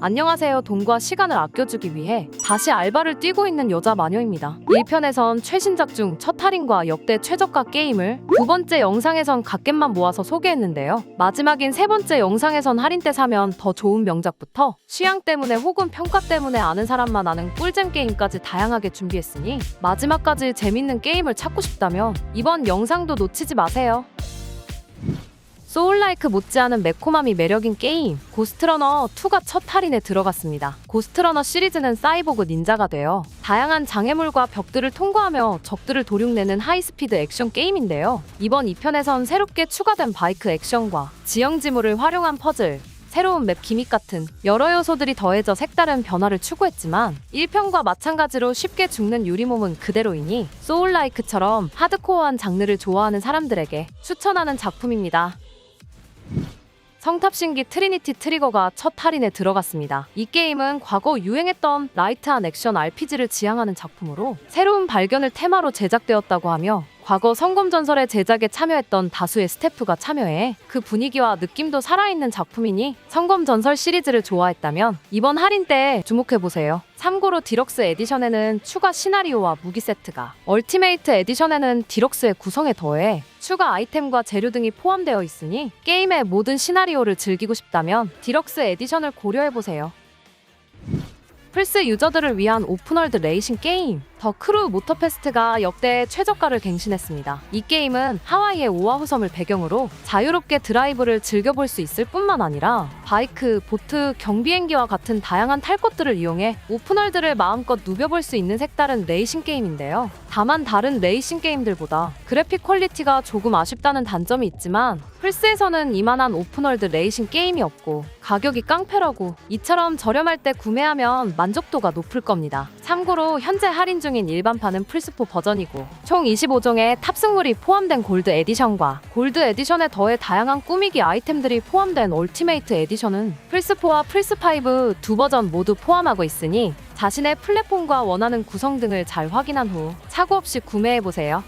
안녕하세요. 돈과 시간을 아껴주기 위해 다시 알바를 뛰고 있는 여자 마녀입니다. 1편에선 최신작 중 첫 할인과 역대 최저가 게임을 두 번째 영상에선 갓겜만 모아서 소개했는데요. 마지막인 세 번째 영상에선 할인 때 사면 더 좋은 명작부터 취향 때문에 혹은 평가 때문에 아는 사람만 아는 꿀잼 게임까지 다양하게 준비했으니 마지막까지 재밌는 게임을 찾고 싶다면 이번 영상도 놓치지 마세요. 소울라이크 못지않은 매콤함이 매력인 게임 고스트러너 2가 첫 할인에 들어갔습니다. 고스트러너 시리즈는 사이보그 닌자가 되어 다양한 장애물과 벽들을 통과하며 적들을 도륙내는 하이스피드 액션 게임인데요. 이번 2편에선 새롭게 추가된 바이크 액션과 지형 지물을 활용한 퍼즐, 새로운 맵 기믹 같은 여러 요소들이 더해져 색다른 변화를 추구했지만 1편과 마찬가지로 쉽게 죽는 유리몸은 그대로이니 소울라이크처럼 하드코어한 장르를 좋아하는 사람들에게 추천하는 작품입니다. 성탑신기 트리니티 트리거가 첫 할인에 들어갔습니다. 이 게임은 과거 유행했던 라이트한 액션 RPG를 지향하는 작품으로 새로운 발견을 테마로 제작되었다고 하며 과거 성검전설의 제작에 참여했던 다수의 스태프가 참여해 그 분위기와 느낌도 살아있는 작품이니 성검전설 시리즈를 좋아했다면 이번 할인 때 주목해보세요. 참고로 디럭스 에디션에는 추가 시나리오와 무기 세트가 얼티메이트 에디션에는 디럭스의 구성에 더해 추가 아이템과 재료 등이 포함되어 있으니 게임의 모든 시나리오를 즐기고 싶다면 디럭스 에디션을 고려해보세요. 플스 유저들을 위한 오픈월드 레이싱 게임 더 크루 모터페스트가 역대 최저가를 갱신했습니다. 이 게임은 하와이의 오아후 섬을 배경으로 자유롭게 드라이브를 즐겨볼 수 있을 뿐만 아니라 바이크, 보트, 경비행기와 같은 다양한 탈 것들을 이용해 오픈월드를 마음껏 누벼볼 수 있는 색다른 레이싱 게임인데요. 다만 다른 레이싱 게임들보다 그래픽 퀄리티가 조금 아쉽다는 단점이 있지만 플스에서는 이만한 오픈월드 레이싱 게임이 없고 가격이 깡패라고 이처럼 저렴할 때 구매하면 만족도가 높을 겁니다. 참고로 현재 할인 중인 일반판은 플스4 버전이고 총 25종의 탑승물이 포함된 골드 에디션과 골드 에디션에 더해 다양한 꾸미기 아이템들이 포함된 얼티메이트 에디션은 플스4와 플스5 두 버전 모두 포함하고 있으니 자신의 플랫폼과 원하는 구성 등을 잘 확인한 후 사고 없이 구매해보세요.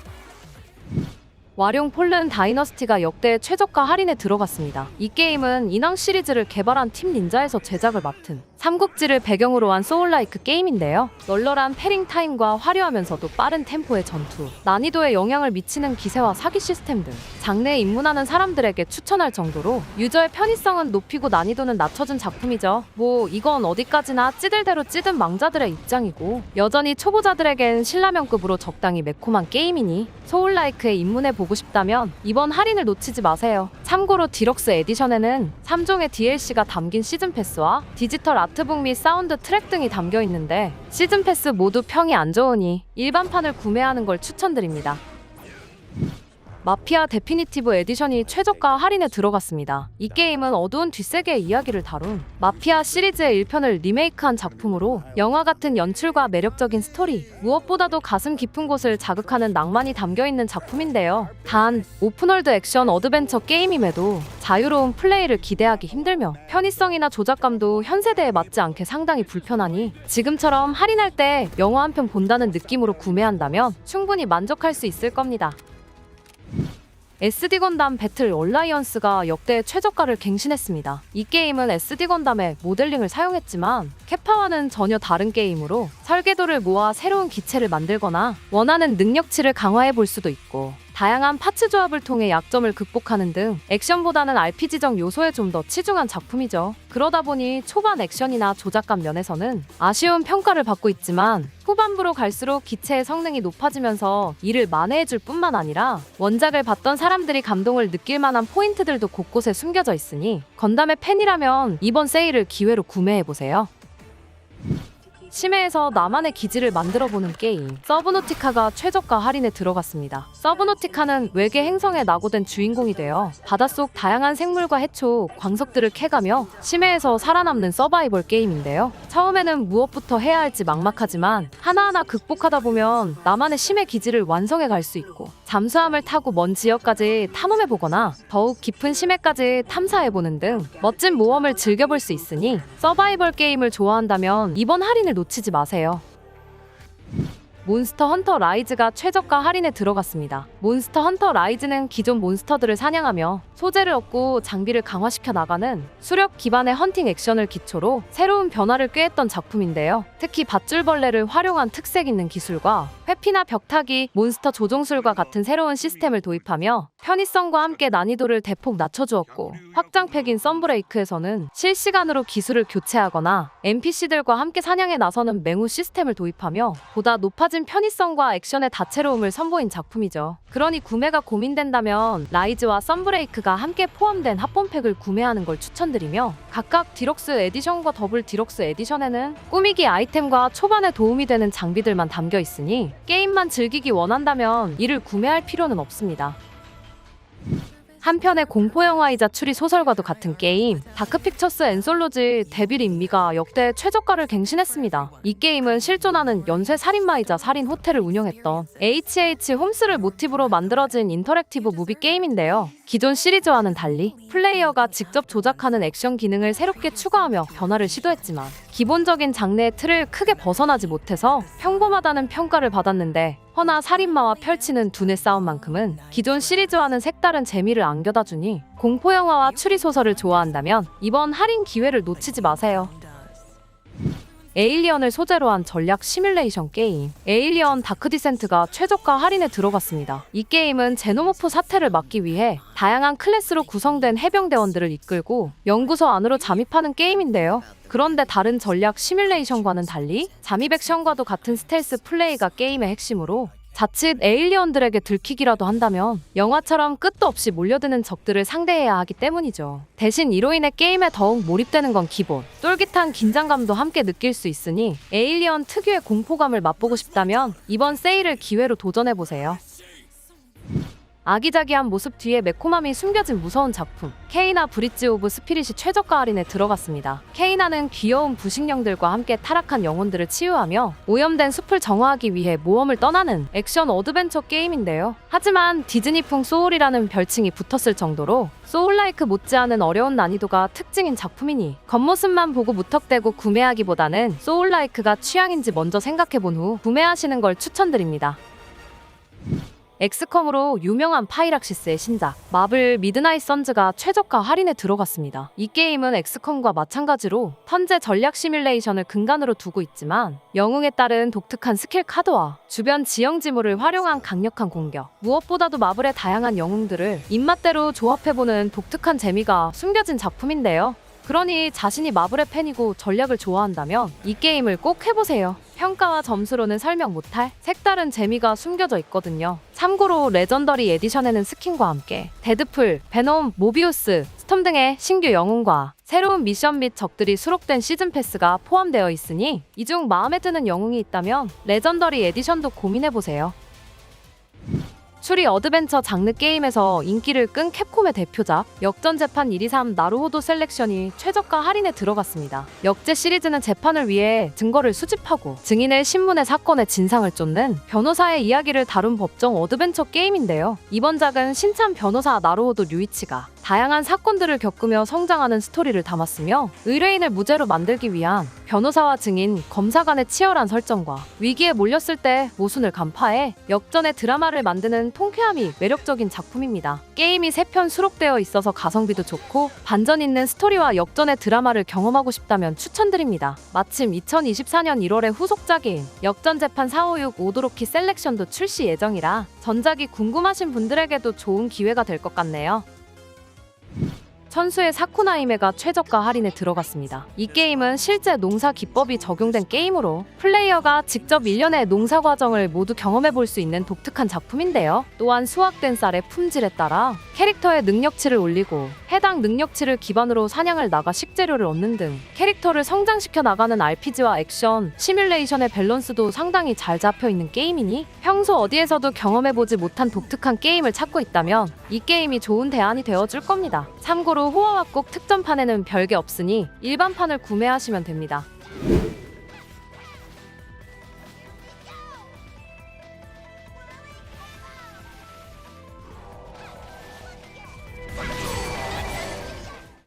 와룡 폴른 다이너스티가 역대 최저가 할인에 들어갔습니다. 이 게임은 인왕 시리즈를 개발한 팀 닌자에서 제작을 맡은 삼국지를 배경으로 한 소울라이크 게임인데요. 널널한 패링 타임과 화려하면서도 빠른 템포의 전투, 난이도에 영향을 미치는 기세와 사기 시스템 등 장르에 입문하는 사람들에게 추천할 정도로 유저의 편의성은 높이고 난이도는 낮춰준 작품이죠. 뭐 이건 어디까지나 찌들대로 찌든 망자들의 입장이고 여전히 초보자들에겐 신라면급으로 적당히 매콤한 게임이니 소울라이크에 입문해 보고 싶다면 이번 할인을 놓치지 마세요. 참고로 디럭스 에디션에는 3종의 DLC가 담긴 시즌 패스와 디지털 아트북 및 사운드 트랙 등이 담겨 있는데 시즌 패스 모두 평이 안 좋으니 일반판을 구매하는 걸 추천드립니다. 마피아 데피니티브 에디션이 최저가 할인에 들어갔습니다. 이 게임은 어두운 뒷세계의 이야기를 다룬 마피아 시리즈의 1편을 리메이크한 작품으로 영화 같은 연출과 매력적인 스토리, 무엇보다도 가슴 깊은 곳을 자극하는 낭만이 담겨 있는 작품인데요. 단, 오픈월드 액션 어드벤처 게임임에도 자유로운 플레이를 기대하기 힘들며 편의성이나 조작감도 현 세대에 맞지 않게 상당히 불편하니 지금처럼 할인할 때 영화 한 편 본다는 느낌으로 구매한다면 충분히 만족할 수 있을 겁니다. SD 건담 배틀 얼라이언스가 역대 최저가를 갱신했습니다. 이 게임은 SD 건담의 모델링을 사용했지만 캐파와는 전혀 다른 게임으로 설계도를 모아 새로운 기체를 만들거나 원하는 능력치를 강화해 볼 수도 있고 다양한 파츠 조합을 통해 약점을 극복하는 등 액션보다는 RPG적 요소에 좀 더 치중한 작품이죠. 그러다 보니 초반 액션이나 조작감 면에서는 아쉬운 평가를 받고 있지만 후반부로 갈수록 기체의 성능이 높아지면서 이를 만회해줄 뿐만 아니라 원작을 봤던 사람들이 감동을 느낄 만한 포인트들도 곳곳에 숨겨져 있으니 건담의 팬이라면 이번 세일을 기회로 구매해보세요. 심해에서 나만의 기지를 만들어보는 게임 서브노티카가 최저가 할인에 들어갔습니다. 서브노티카는 외계 행성에 낙오된 주인공이 되어 바닷속 다양한 생물과 해초, 광석들을 캐가며 심해에서 살아남는 서바이벌 게임인데요. 처음에는 무엇부터 해야 할지 막막하지만 하나하나 극복하다 보면 나만의 심해 기지를 완성해 갈 수 있고 잠수함을 타고 먼 지역까지 탐험해보거나 더욱 깊은 심해까지 탐사해보는 등 멋진 모험을 즐겨볼 수 있으니 서바이벌 게임을 좋아한다면 이번 할인을 놓치지 마세요. 몬스터 헌터 라이즈가 최저가 할인에 들어갔습니다. 몬스터 헌터 라이즈는 기존 몬스터들을 사냥하며 소재를 얻고 장비를 강화시켜 나가는 수렵 기반의 헌팅 액션을 기초로 새로운 변화를 꾀했던 작품인데요. 특히 밧줄벌레를 활용한 특색 있는 기술과 회피나 벽타기, 몬스터 조종술과 같은 새로운 시스템을 도입하며 편의성과 함께 난이도를 대폭 낮춰주었고 확장팩인 썬브레이크에서는 실시간으로 기술을 교체하거나 NPC들과 함께 사냥에 나서는 맹우 시스템을 도입하며 보다 높아진 편의성과 액션의 다채로움을 선보인 작품이죠. 그러니 구매가 고민된다면 라이즈와 썬브레이크가 함께 포함된 합본팩을 구매하는 걸 추천드리며 각각 디럭스 에디션과 더블 디럭스 에디션에는 꾸미기 아이템과 초반에 도움이 되는 장비들만 담겨 있으니 게임만 즐기기 원한다면 이를 구매할 필요는 없습니다. 한편의 공포영화이자 추리 소설과도 같은 게임 다크픽처스 앤솔로지 데빌 인미가 역대 최저가를 갱신했습니다. 이 게임은 실존하는 연쇄 살인마이자 살인 호텔을 운영했던 H.H. 홈스를 모티브로 만들어진 인터랙티브 무비 게임인데요. 기존 시리즈와는 달리 플레이어가 직접 조작하는 액션 기능을 새롭게 추가하며 변화를 시도했지만 기본적인 장르의 틀을 크게 벗어나지 못해서 평범하다는 평가를 받았는데 허나 살인마와 펼치는 두뇌 싸움만큼은 기존 시리즈와는 색다른 재미를 안겨다 주니 공포 영화와 추리 소설을 좋아한다면 이번 할인 기회를 놓치지 마세요. 에일리언을 소재로 한 전략 시뮬레이션 게임 에일리언 다크 디센트가 최저가 할인에 들어갔습니다. 이 게임은 제노모프 사태를 막기 위해 다양한 클래스로 구성된 해병대원들을 이끌고 연구소 안으로 잠입하는 게임인데요. 그런데 다른 전략 시뮬레이션과는 달리 잠입 액션과도 같은 스텔스 플레이가 게임의 핵심으로 자칫 에일리언들에게 들키기라도 한다면 영화처럼 끝도 없이 몰려드는 적들을 상대해야 하기 때문이죠. 대신 이로 인해 게임에 더욱 몰입되는 건 기본. 쫄깃한 긴장감도 함께 느낄 수 있으니 에일리언 특유의 공포감을 맛보고 싶다면 이번 세일을 기회로 도전해보세요. 아기자기한 모습 뒤에 매콤함이 숨겨진 무서운 작품 케이나 브릿지 오브 스피릿이 최저가 할인에 들어갔습니다. 케이나는 귀여운 부식령들과 함께 타락한 영혼들을 치유하며 오염된 숲을 정화하기 위해 모험을 떠나는 액션 어드벤처 게임인데요. 하지만 디즈니풍 소울이라는 별칭이 붙었을 정도로 소울라이크 못지않은 어려운 난이도가 특징인 작품이니 겉모습만 보고 무턱대고 구매하기보다는 소울라이크가 취향인지 먼저 생각해본 후 구매하시는 걸 추천드립니다. 엑스컴으로 유명한 파이락시스의 신작 마블 미드나잇 선즈가 최저가 할인에 들어갔습니다. 이 게임은 엑스컴과 마찬가지로 턴제 전략 시뮬레이션을 근간으로 두고 있지만 영웅에 따른 독특한 스킬 카드와 주변 지형 지물을 활용한 강력한 공격 무엇보다도 마블의 다양한 영웅들을 입맛대로 조합해보는 독특한 재미가 숨겨진 작품인데요. 그러니 자신이 마블의 팬이고 전략을 좋아한다면 이 게임을 꼭 해보세요. 평가와 점수로는 설명 못할 색다른 재미가 숨겨져 있거든요. 참고로 레전더리 에디션에는 스킨과 함께 데드풀, 베놈, 모비우스, 스톰 등의 신규 영웅과 새로운 미션 및 적들이 수록된 시즌 패스가 포함되어 있으니 이 중 마음에 드는 영웅이 있다면 레전더리 에디션도 고민해보세요. 추리 어드벤처 장르 게임에서 인기를 끈 캡콤의 대표작 역전 재판 123 나루호도 셀렉션이 최저가 할인에 들어갔습니다. 역제 시리즈는 재판을 위해 증거를 수집하고 증인의 신문의 사건의 진상을 쫓는 변호사의 이야기를 다룬 법정 어드벤처 게임인데요. 이번 작은 신참 변호사 나루호도 류이치가 다양한 사건들을 겪으며 성장하는 스토리를 담았으며 의뢰인을 무죄로 만들기 위한 변호사와 증인, 검사 간의 치열한 설정과 위기에 몰렸을 때 모순을 간파해 역전의 드라마를 만드는 통쾌함이 매력적인 작품입니다. 게임이 3편 수록되어 있어서 가성비도 좋고 반전 있는 스토리와 역전의 드라마를 경험하고 싶다면 추천드립니다. 마침 2024년 1월에 후속작인 역전재판 456 오도로키 셀렉션도 출시 예정이라 전작이 궁금하신 분들에게도 좋은 기회가 될 것 같네요. 천수의 사쿠나이메가 최저가 할인에 들어갔습니다. 이 게임은 실제 농사 기법이 적용된 게임으로 플레이어가 직접 일련의 농사 과정을 모두 경험해 볼 수 있는 독특한 작품인데요. 또한 수확된 쌀의 품질에 따라 캐릭터의 능력치를 올리고 해당 능력치를 기반으로 사냥을 나가 식재료를 얻는 등 캐릭터를 성장시켜 나가는 RPG와 액션, 시뮬레이션의 밸런스도 상당히 잘 잡혀 있는 게임이니 평소 어디에서도 경험해보지 못한 독특한 게임을 찾고 있다면 이 게임이 좋은 대안이 되어줄 겁니다. 참고로 호화와 꼭 특전판에는 별게 없으니 일반판을 구매하시면 됩니다.